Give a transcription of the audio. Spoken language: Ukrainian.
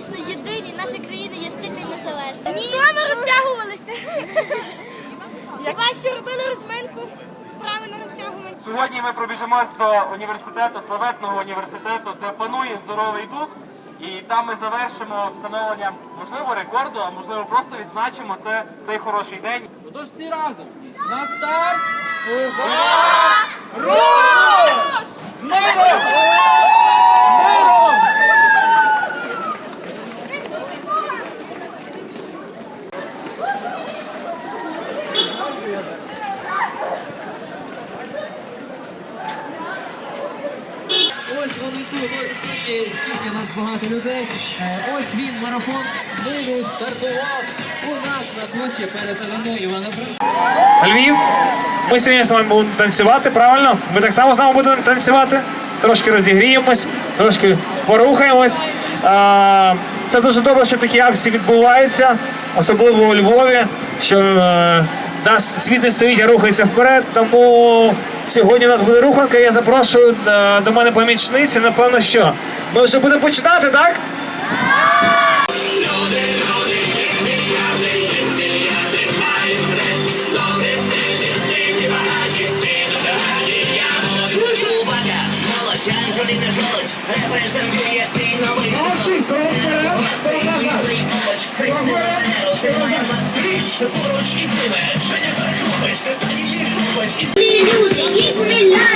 дійсно єдині, наша країна є сильна і незалежна. Ні, ми розтягувалися. Хіба що робили розминку, правильно розтягували Сьогодні ми пробіжимося до університету, славетного університету, де панує здоровий дух. І там ми завершимо встановлення можливо рекорду, а можливо просто відзначимо це цей хороший день. Ну всі разом. На старт! Увага! Ось вони тут, ось скільки, скільки нас багато людей. Е, Ось він, марафон миру стартував у нас на площі перед ОВН Івано-Франківська. Львів. Ми сьогодні з вами будемо танцювати, правильно? Ви так само з нами будемо танцювати. Трошки розігріємось, трошки порухаємось. Це дуже добре, що такі акції відбуваються, особливо у Львові, що е, нас світ не стоїть, а рухається вперед. Тому сьогодні у нас буде руханка. Я запрошую е, до мене помічниці. Напевно, що ми вже будемо починати, так? Uwaga, molocian, nas bić Poruч і зливе, що? Не хлопець Та її хлопець і Люди, їх мільярди,